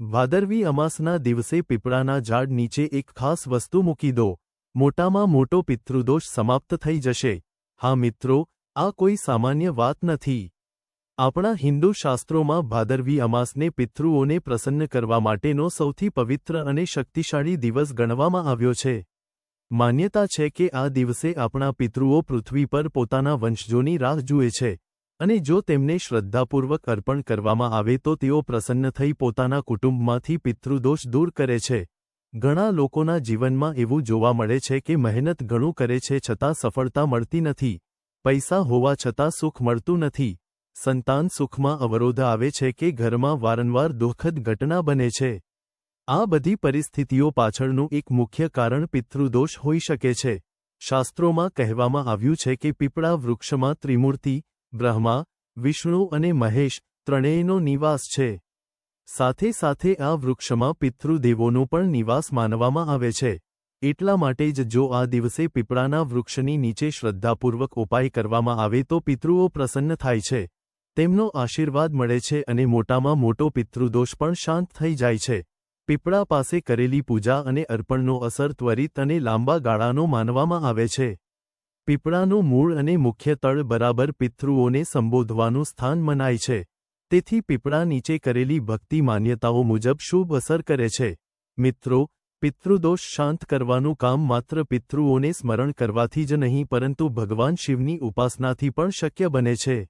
ભાદરવી અમાસના દિવસે પીપળાના ઝાડ નીચે એક ખાસ વસ્તુ મૂકી દો. મોટામાં મોટો પિતૃદોષ સમાપ્ત થઈ જશે. હા મિત્રો, આ કોઈ સામાન્ય વાત નથી. આપણા હિન્દુ શાસ્ત્રોમાં ભાદરવી અમાસને પિતૃઓને પ્રસન્ન કરવા માટેનો સૌથી પવિત્ર અને શક્તિશાળી દિવસ ગણવામાં આવ્યો છે. માન્યતા છે કે આ દિવસે આપણા પિતૃઓ પૃથ્વી પર પોતાના વંશજોની રાહ જુએ છે. અને જો તેમને શ્રદ્ધાપૂર્વક અર્પણ કરવામાં આવે તો તેઓ પ્રસન્ન થઈ પોતાના કુટુંબમાંથી પિતૃદોષ દૂર કરે છે. ઘણા લોકોના જીવનમાં એવું જોવા મળે છે કે મહેનત ઘણું કરે છે છતાં સફળતા મળતી નથી. પૈસા હોવા છતાં સુખ મળતું નથી. સંતાન સુખમાં અવરોધ આવે છે કે ઘરમાં વારંવાર દુઃખદ ઘટના બને છે. આ બધી પરિસ્થિતિઓ પાછળનું એક મુખ્ય કારણ પિતૃદોષ હોઈ શકે છે. શાસ્ત્રોમાં કહેવામાં આવ્યું છે કે પીપળા વૃક્ષમાં ત્રિમૂર્તિ બ્રહ્મા, વિષ્ણુ અને મહેશ ત્રણેયનો નિવાસ છે. સાથે સાથે આ વૃક્ષમાં પિતૃદેવોનો પણ નિવાસ માનવામાં આવે છે. એટલા માટે જ જો આ દિવસે પીપળાના વૃક્ષની નીચે શ્રદ્ધાપૂર્વક ઉપાય કરવામાં આવે તો પિતૃઓ પ્રસન્ન થાય છે. તેમનો આશીર્વાદ મળે છે અને મોટામાં મોટો પિતૃદોષ પણ શાંત થઈ જાય છે. પીપળા પાસે કરેલી પૂજા અને અર્પણનો અસર ત્વરિત અને લાંબા ગાળાનો માનવામાં આવે છે. પીપળાનું મૂળ અને મુખ્ય તળ બરાબર પિતૃઓને સંબોધવાનું સ્થાન મનાય છે. તેથી પીપળા નીચે કરેલી ભક્તિ માન્યતાઓ મુજબ શુભ અસર કરે છે. મિત્રો, પિતૃદોષ શાંત કરવાનું કામ માત્ર પિતૃઓને સ્મરણ કરવાથી જ નહીં, પરંતુ ભગવાન શિવની ઉપાસનાથી પણ શક્ય બને છે.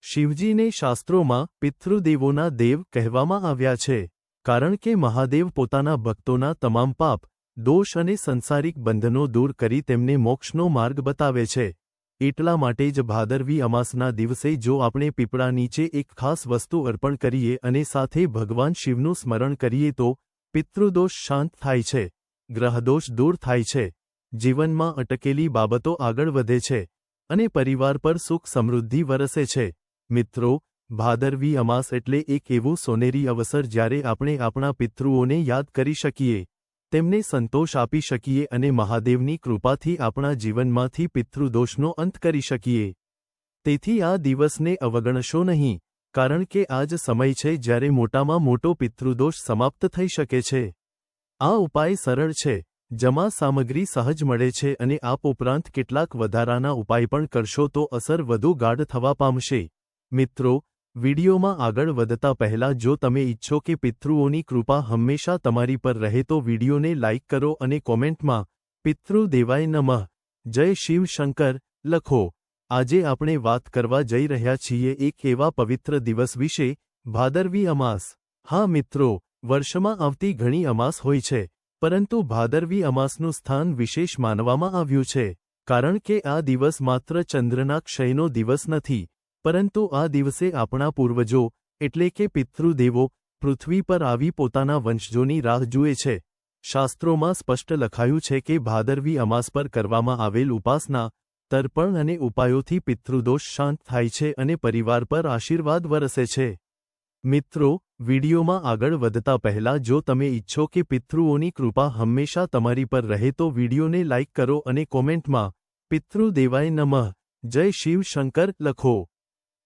શિવજીને શાસ્ત્રોમાં પિતૃદેવોના દેવ કહેવામાં આવ્યા છે, કારણ કે મહાદેવ પોતાના ભક્તોના તમામ પાપ દોષ અને સંસારિક બંધનો દૂર કરી તેમને મોક્ષનો માર્ગ બતાવે છે. એટલા માટે જ ભાદરવી અમાસના દિવસે જો આપણે પીપળા નીચે એક ખાસ વસ્તુ અર્પણ કરીએ અને સાથે ભગવાન શિવનું સ્મરણ કરીએ તો, પિતૃદોષ શાંત થાય છે. ગ્રહદોષ દૂર થાય છે. જીવનમાં અટકેલી બાબતો આગળ વધે છે. અને પરિવાર પર સુખ સમૃદ્ધિ વરસે છે. મિત્રો, ભાદરવી અમાસ એટલે એક એવું સોનેરી અવસર જ્યારે આપણે આપણા પિતૃઓને યાદ કરી શકીએ. તેમને સંતોષ આપી શકીએ અને મહાદેવની કૃપાથી આપણા જીવનમાંથી પિતૃદોષનો અંત કરી શકીએ. તેથી આ દિવસને અવગણશો નહીં, કારણ કે આ જ સમય છે જ્યારે મોટામાં મોટો પિતૃદોષ સમાપ્ત થઈ શકે છે. આ ઉપાય સરળ છે, જમા સામગ્રી સહજ મળે છે અને આપ ઉપરાંત કેટલાક વધારાના ઉપાય પણ કરશો તો અસર વધુ ગાઢ થવા પામશે. મિત્રો વિડીયોમાં આગળ વધતા પહેલા જો તમે ઈચ્છો કે પિતૃઓની કૃપા હંમેશા તમારી પર રહે તો વિડીયોને લાઇક કરો અને કોમેન્ટમાં, પિતૃ દેવાય નમઃ, જય શિવ શંકર લખો. આજે આપણે વાત કરવા જઈ રહ્યા છીએ એક એવા પવિત્ર દિવસ વિશે, ભાદરવી અમાસ. હા મિત્રો, વર્ષમાં આવતી ઘણી અમાસ હોય છે, પરંતુ ભાદરવી અમાસનું સ્થાન વિશેષ માનવામાં આવ્યું છે, કારણ કે આ દિવસ માત્ર ચંદ્રના ક્ષયનો દિવસ નથી પરંતુ આ દિવસે આપણા પૂર્વજો, એટલે કે પિતૃદેવો, પૃથ્વી પર આવી પોતાના વંશજોની રાહ જુએ છે. શાસ્ત્રોમાં સ્પષ્ટ લખાયું છે કે ભાદરવી અમાસ પર કરવામાં આવેલ ઉપાસના, તર્પણ અને ઉપાયોથી પિતૃદોષ શાંત થાય છે અને પરિવાર પર આશીર્વાદ વરસે છે. મિત્રો, વિડીયોમાં આગળ વધતા પહેલા જો તમે ઈચ્છો કે પિતૃઓની કૃપા હંમેશા તમારી પર રહે તો વિડીયોને લાઇક કરો અને કોમેન્ટમાં, પિતૃદેવાય નમઃ, જય શિવ શંકર લખો.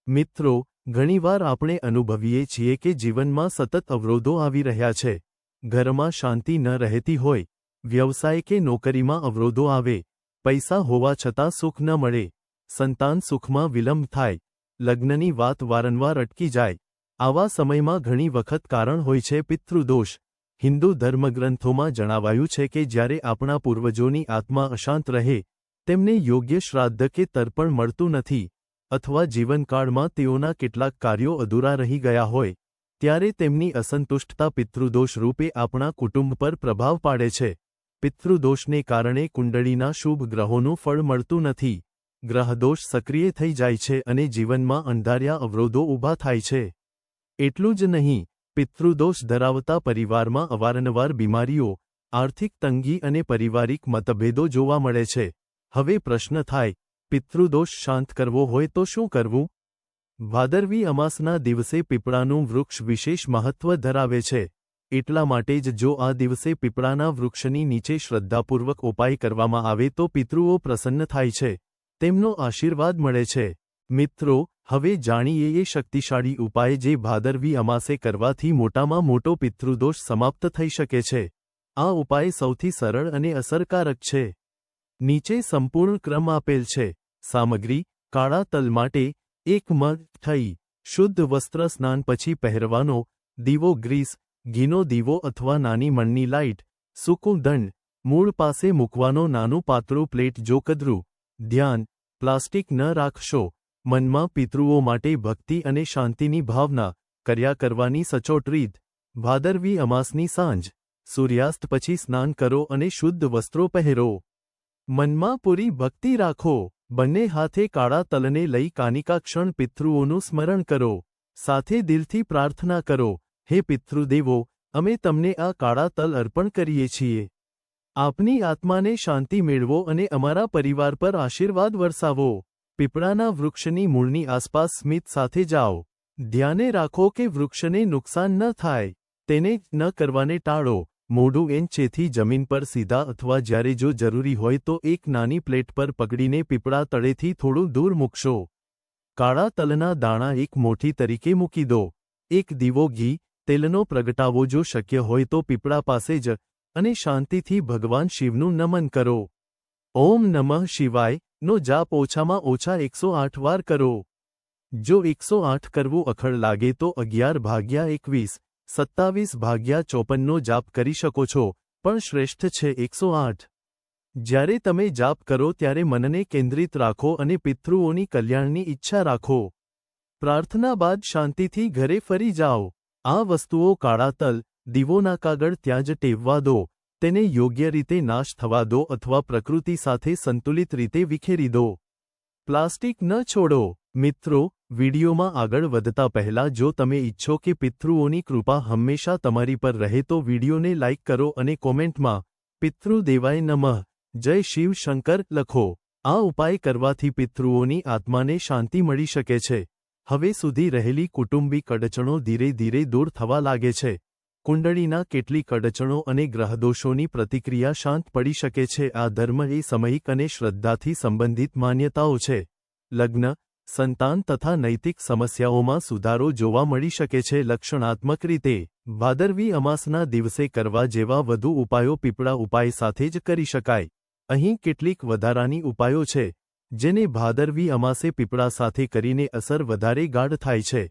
મિત્રો, ઘણીવાર આપણે અનુભવીએ છીએ કે જીવનમાં સતત અવરોધો આવી રહ્યા છે. ઘરમાં શાંતિ ન રહેતી હોય, વ્યવસાય કે નોકરીમાં અવરોધો આવે, પૈસા હોવા છતાં સુખ ન મળે, સંતાન સુખમાં વિલંબ થાય, લગ્નની વાત વારંવાર અટકી જાય, આવા સમયમાં ઘણી વખત કારણ હોય છે પિતૃદોષ. હિન્દુ ધર્મગ્રંથોમાં જણાવાયું છે કે જ્યારે આપણા પૂર્વજોની આત્મા અશાંત રહે, તેમને યોગ્ય શ્રાદ્ધ કે તર્પણ મળતું નથી. અથવા જીવનકાળમાં તેઓના કેટલાક કાર્યો અધૂરા રહી ગયા હોય, ત્યારે તેમની અસંતુષ્ટતા પિતૃદોષ રૂપે આપણા કુટુંબ પર પ્રભાવ પાડે છે. પિતૃદોષને કારણે કુંડળીના શુભ ગ્રહોનું ફળ મળતું નથી. ગ્રહદોષ સક્રિય થઈ જાય છે અને જીવનમાં અંધાર્યા અવરોધો ઊભા થાય છે. એટલું જ નહીં, પિતૃદોષ ધરાવતા પરિવારમાં અવારનવાર બીમારીઓ, આર્થિક તંગી અને પરિવારિક મતભેદો જોવા મળે છે. હવે પ્રશ્ન થાય પિતૃદોષ શાંત કરવો હોય તો શું કરવું? ભાદરવી અમાસના દિવસે પીપળાનું વૃક્ષ વિશેષ મહત્વ ધરાવે છે. એટલા માટે જ જો આ દિવસે પીપળાના વૃક્ષની નીચે શ્રદ્ધાપૂર્વક ઉપાય કરવામાં આવે તો પિતૃઓ પ્રસન્ન થાય છે. તેમનો આશીર્વાદ મળે છે. મિત્રો, હવે જાણીએ એ શક્તિશાળી ઉપાય જે ભાદરવી અમાસે કરવાથી મોટામાં મોટો પિતૃદોષ સમાપ્ત થઈ શકે છે. આ ઉપાય સૌથી સરળ અને અસરકારક છે. નીચે સંપૂર્ણ ક્રમ આપેલ છે. સામગ્રી, કાળા તલ માટે એક મગ થઈ શુદ્ધ વસ્ત્ર સ્નાન પછી પહેરવાનો, દીવો ગ્રીસ, ઘીનો દીવો અથવા નાની મણની લાઇટ, સૂકું દંડ, મૂળ પાસે મૂકવાનો નાનું પાતળું પ્લેટ જો ધ્યાન, પ્લાસ્ટિક ન રાખશો, મનમાં પિતૃઓ માટે ભક્તિ અને શાંતિની ભાવના, કર્યા કરવાની સચોટ રીત, ભાદરવી અમાસની સાંજ, સૂર્યાસ્ત પછી સ્નાન કરો અને શુદ્ધ વસ્ત્રો પહેરો. મનમાં પૂરી ભક્તિ રાખો. બંને હાથે કાળા તલને લઈ કાનિકા ક્ષણ પિતૃઓનું સ્મરણ કરો, સાથે દિલથી પ્રાર્થના કરો, હે પિતૃદેવો, અમે તમને આ કાળા તલ અર્પણ કરીએ છીએ. આપની આત્માને શાંતિ મેળવો અને અમારા પરિવાર પર આશીર્વાદ વરસાવો. પીપળાના વૃક્ષની મૂળની આસપાસ સ્મિત સાથે જાઓ. ધ્યાને રાખો કે વૃક્ષને નુકસાન ન થાય. તેને ન કરવાને ટાળો. મોઢું એંચેથી જમીન પર સીધા અથવા જ્યારે જો જરૂરી હોય તો એક નાની પ્લેટ પર પકડીને પીપળા તળેથી થોડું દૂર મૂકશો. કાળા તલના દાણા એક મોઠી તરીકે મૂકી દો. એક દીવો ઘી, તેલનો પ્રગટાવો જો શક્ય હોય તો પીપળા પાસે જ, અને શાંતિથી ભગવાન શિવનું નમન કરો. ઓમ નમઃ શિવાય, નો જાપ ઓછામાં ઓછા એકસો આઠ વાર કરો. જો એકસો આઠ કરવું અખડ લાગે તો અગિયાર ભાગ્યા એકવીસ સત્તાવીસ ભાગ્યા ચોપનનો જાપ કરી શકો છો, પણ શ્રેષ્ઠ છે એકસો આઠ. જ્યારે તમે જાપ કરો ત્યારે મનને કેન્દ્રિત રાખો અને પિતૃઓની કલ્યાણની ઈચ્છા રાખો. પ્રાર્થના બાદ શાંતિથી ઘરે ફરી જાઓ. આ વસ્તુઓ કાળા તલ, દીવોના કાગળ ત્યાં જ ટેવવા દો, તેને યોગ્ય રીતે નાશ થવા દો અથવા પ્રકૃતિ સાથે સંતુલિત રીતે વિખેરી દો. પ્લાસ્ટિક ન છોડો. મિત્રો વિડીયોમાં આગળ વધતા પહેલા જો તમે ઈચ્છો કે પિતૃઓની કૃપા હંમેશા તમારી પર રહે તો વિડીયોને લાઇક કરો અને કોમેન્ટમાં પિતૃદેવાય નમઃ, જય શિવ શંકર લખો. આ ઉપાય કરવાથી પિતૃઓની આત્માને શાંતિ મળી શકે છે. હવે સુધી રહેલી કુટુંબી કડચણો ધીરે ધીરે દૂર થવા લાગે છે. કુંડળીના કેટલીક અડચણો અને ગ્રહદોષોની પ્રતિક્રિયા શાંત પડી શકે છે. આ ધર્મ એ સમયિક અને શ્રદ્ધાથી સંબંધિત માન્યતાઓ છે. લગ્ન સંતાન તથા નૈતિક સમસ્યાઓમાં સુધારો જોવા મળી શકે છે. લક્ષણાત્મક રીતે, ભાદરવી અમાસના દિવસે કરવા જેવા વધુ ઉપાયો પીપળા ઉપાય સાથે જ કરી શકાય. અહીં કેટલીક વધારાની ઉપાયો છે, જેને ભાદરવી અમાસે પીપળા સાથે કરીને અસર વધારે ગાઢ થાય છે.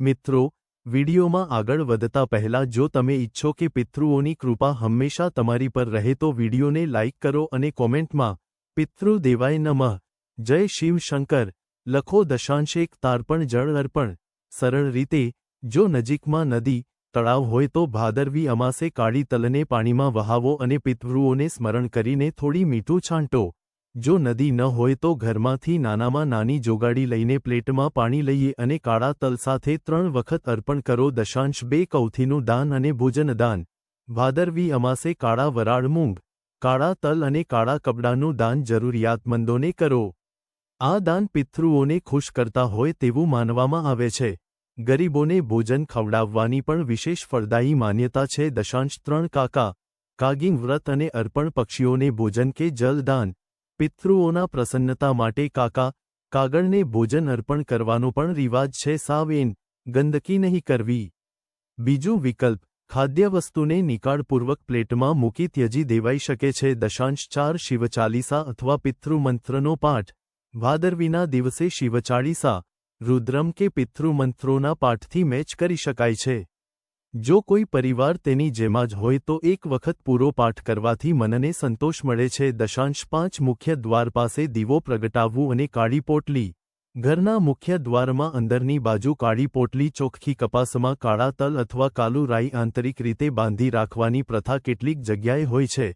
મિત્રો, વિડીયોમાં આગળ વધતા પહેલા જો તમે ઈચ્છો કે પિતૃઓની કૃપા હંમેશા તમારી પર રહે તો વિડીયોને લાઇક કરો અને કોમેન્ટમાં પિતૃ દેવાય નમઃ, જય શિવ શંકર લખો દશાંશેક તાર્પણ જળ અર્પણ. સરળ રીતે, જો નજીકમાં નદી, તળાવ હોય તો ભાદરવી અમાસે કાળી તલને પાણીમાં વહાવો અને પિતૃઓને સ્મરણ કરીને થોડી મીઠું છાંટો. જો નદી ન હોય તો ઘરમાંથી નાનામાં નાની જોગાડી લઈને પ્લેટમાં પાણી લઈએ અને કાળા તલ સાથે ત્રણ વખત અર્પણ કરો દશાંશ બે કૌથીનું દાન અને ભોજન દાન. ભાદરવી અમાસે કાળા વરાળ મૂંગ. કાળા તલ અને કાળા કપડાનું દાન જરૂરિયાતમંદોને કરો. આ દાન પિતૃઓને ખુશ કરતા હોય તેવું માનવામાં આવે છે. ગરીબોને ભોજન ખવડાવવાની પણ વિશેષ ફળદાયી માન્યતા છે. દશાંશ ત્રણ કાકા, કાગિંગ વ્રત અને અર્પણ પક્ષીઓને ભોજન કે જલદાન પિતૃઓના પ્રસન્નતા માટે કાકા, કાગળને ભોજન અર્પણ કરવાનો પણ રિવાજ છે. સાવેન, ગંદકી નહીં કરવી. બીજું વિકલ્પ ખાદ્ય વસ્તુને નિકાળપૂર્વક પ્લેટમાં મૂકી ત્યજી દેવાઈ શકે છે. દશાંશ ચાર શિવચાલીસા અથવા પિતૃમંત્રનો પાઠ. ભાદરવીના દિવસે શિવચાળીસા રુદ્રમ કે પિતૃમંત્રોના પાઠથી મેચ કરી શકાય છે. જો કોઈ પરિવાર તેની જેમાં જ હોય તો એક વખત પૂરો પાઠ કરવાથી મનને સંતોષ મળે છે. દશાંશ પાંચ મુખ્ય દ્વાર પાસે દીવો પ્રગટાવવું અને કાળી પોટલી. ઘરના મુખ્ય દ્વારમાં અંદરની બાજુ કાળી પોટલી ચોખ્ખી કપાસમાં કાળા તલ અથવા કાલુ રાઈ આંતરિક રીતે બાંધી રાખવાની પ્રથા કેટલીક જગ્યાએ હોય છે.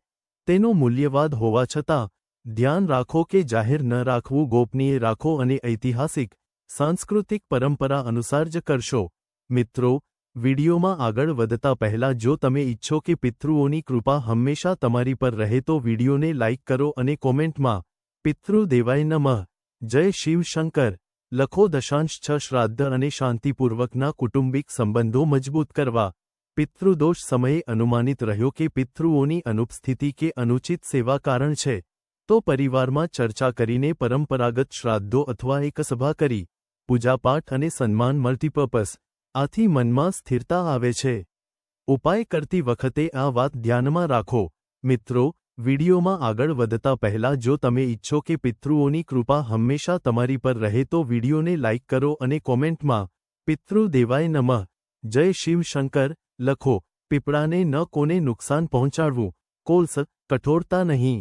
તેનો મૂલ્યવાદ હોવા છતાં ધ્યાન રાખો કે જાહેર ન રાખવું ગોપનીય રાખો અને ઐતિહાસિક, સાંસ્કૃતિક પરંપરા અનુસાર જ કરશો. મિત્રો, વિડીયોમાં આગળ વધતા પહેલા જો તમે ઈચ્છો કે પિતૃઓની કૃપા હંમેશા તમારી પર રહે તો વિડીયોને લાઇક કરો અને કોમેન્ટમાં, પિતૃ દેવાય નમઃ, જય શિવશંકર લખો દશાંશ છ શ્રાદ્ધ અને શાંતિપૂર્વકના કુટુંબિક સંબંધો મજબૂત કરવા. પિતૃદોષ સમયે અનુમાનિત રહ્યો કે પિતૃઓની અનુપસ્થિતિ કે અનુચિત સેવા કારણ છે. તો પરિવારમાં ચર્ચા કરીને પરંપરાગત શ્રાદ્ધો અથવા એક સભા કરી, પૂજાપાઠ અને સન્માન મલ્ટીપર્પઝ આથી મનમાં સ્થિરતા આવે છે. ઉપાય કરતી વખતે આ વાત ધ્યાનમાં રાખો. મિત્રો, વિડીયોમાં આગળ વધતા પહેલા જો તમે ઈચ્છો કે પિતૃઓની કૃપા હંમેશા તમારી પર રહે તો વિડીયોને લાઇક કરો અને કોમેન્ટમાં, પિતૃ દેવાય નમઃ, જય શિવશંકર લખો. પીપળાને ન કોને નુકસાન પહોંચાડવું. કોલ્સ, કઠોરતા નહીં.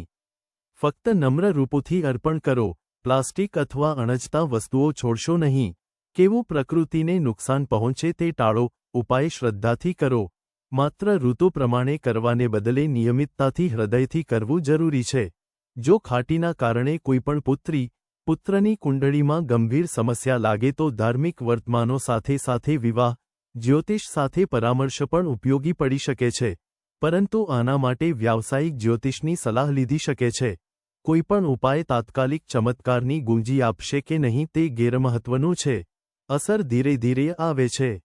ફક્ત નમ્ર રૂપોથી અર્પણ કરો. પ્લાસ્ટિક અથવા અણજતા વસ્તુઓ છોડશો નહીં. કેવું પ્રકૃતિને નુકસાન પહોંચે તે ટાળો, ઉપાય શ્રદ્ધાથી કરો. માત્ર ઋતુ પ્રમાણે કરવાને બદલે નિયમિતતાથી હૃદયથી કરવું જરૂરી છે. જો ખાટીના કારણે કોઈપણ પુત્રી, પુત્રની કુંડળીમાં ગંભીર સમસ્યા લાગે તો ધાર્મિક વર્તમાનો સાથે સાથે વિવાહ, જ્યોતિષ સાથે પરામર્શ પણ ઉપયોગી પડી શકે છે. પરંતુ આના માટે વ્યાવસાયિક જ્યોતિષની સલાહ લીધી શકે છે. કોઈપણ ઉપાય તાત્કાલિક ચમત્કારની ગુંજી આપશે કે નહીં તે ગેરમહત્વનું છે. અસર ધીરે ધીરે આવે છે.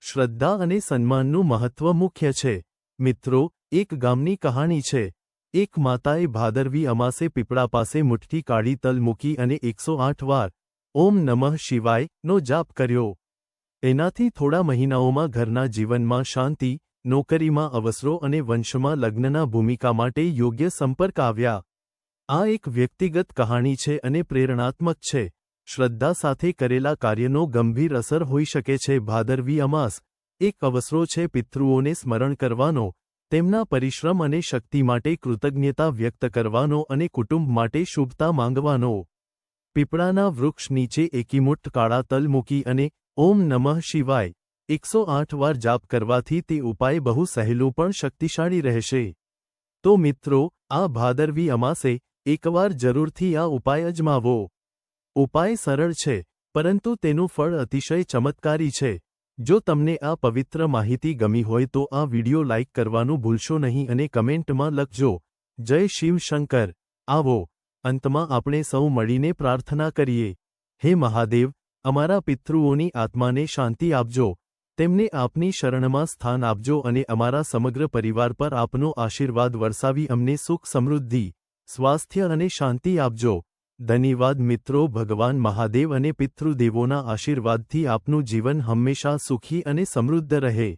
શ્રદ્ધા અને સન્માનનું મહત્વ મુખ્ય છે. મિત્રો, એક ગામની કહાણી છે. એક માતાએ ભાદરવી અમાસે પીપળા પાસે મુઠ્ઠી કાઢી તલ મૂકી અને એકસો આઠ વાર ઓમ નમઃ શિવાય નો જાપ કર્યો. એનાથી થોડા મહિનાઓમાં ઘરના જીવનમાં શાંતિ, નોકરીમાં અવસરો અને વંશમાં લગ્નના ભૂમિકા માટે યોગ્ય સંપર્ક આવ્યા. આ એક વ્યક્તિગત કહાણી છે અને પ્રેરણાત્મક છે. શ્રદ્ધા સાથે કરેલા કાર્યનો ગંભીર અસર હોઈ શકે છે. ભાદરવી અમાસ, એક અવસરો છે પિતૃઓને સ્મરણ કરવાનો, તેમના પરિશ્રમ અને શક્તિ માટે કૃતજ્ઞતા વ્યક્ત કરવાનો અને કુટુંબ માટે શુભતા માંગવાનો. પીપળાના વૃક્ષ નીચે એકીમુઠ્ઠ કાળા તલ મૂકી અને ઓમ નમઃ શિવાય, એકસો આઠ વાર જાપ કરવાથી તે ઉપાય બહુ સહેલું પણ શક્તિશાળી રહેશે. તો મિત્રો, આ ભાદરવી અમાસે એકવાર જરૂરથી આ ઉપાય અજમાવો. ઉપાય સરળ છે, પરંતુ તેનું ફળ અતિશય ચમત્કારી છે. જો તમને આ પવિત્ર માહિતી ગમી હોય તો આ વિડિયો લાઇક કરવાનું ભૂલશો નહીં અને કમેન્ટમાં લખજો. જય શિવશંકર આવો, અંતમાં આપણે સૌ મળીને પ્રાર્થના કરીએ. હે મહાદેવ, અમારા પિતૃઓની આત્માને શાંતિ આપજો. તેમને આપની શરણમાં સ્થાન આપજો અને અમારા સમગ્ર પરિવાર પર આપનો આશીર્વાદ વરસાવી અમને સુખ સમૃદ્ધિ. સ્વાસ્થ્ય અને શાંતિ આપજો. ધન્યવાદ મિત્રો, ભગવાન મહાદેવ અને પિતૃદેવોના આશીર્વાદથી આપનું જીવન હંમેશા સુખી અને સમૃદ્ધ રહે.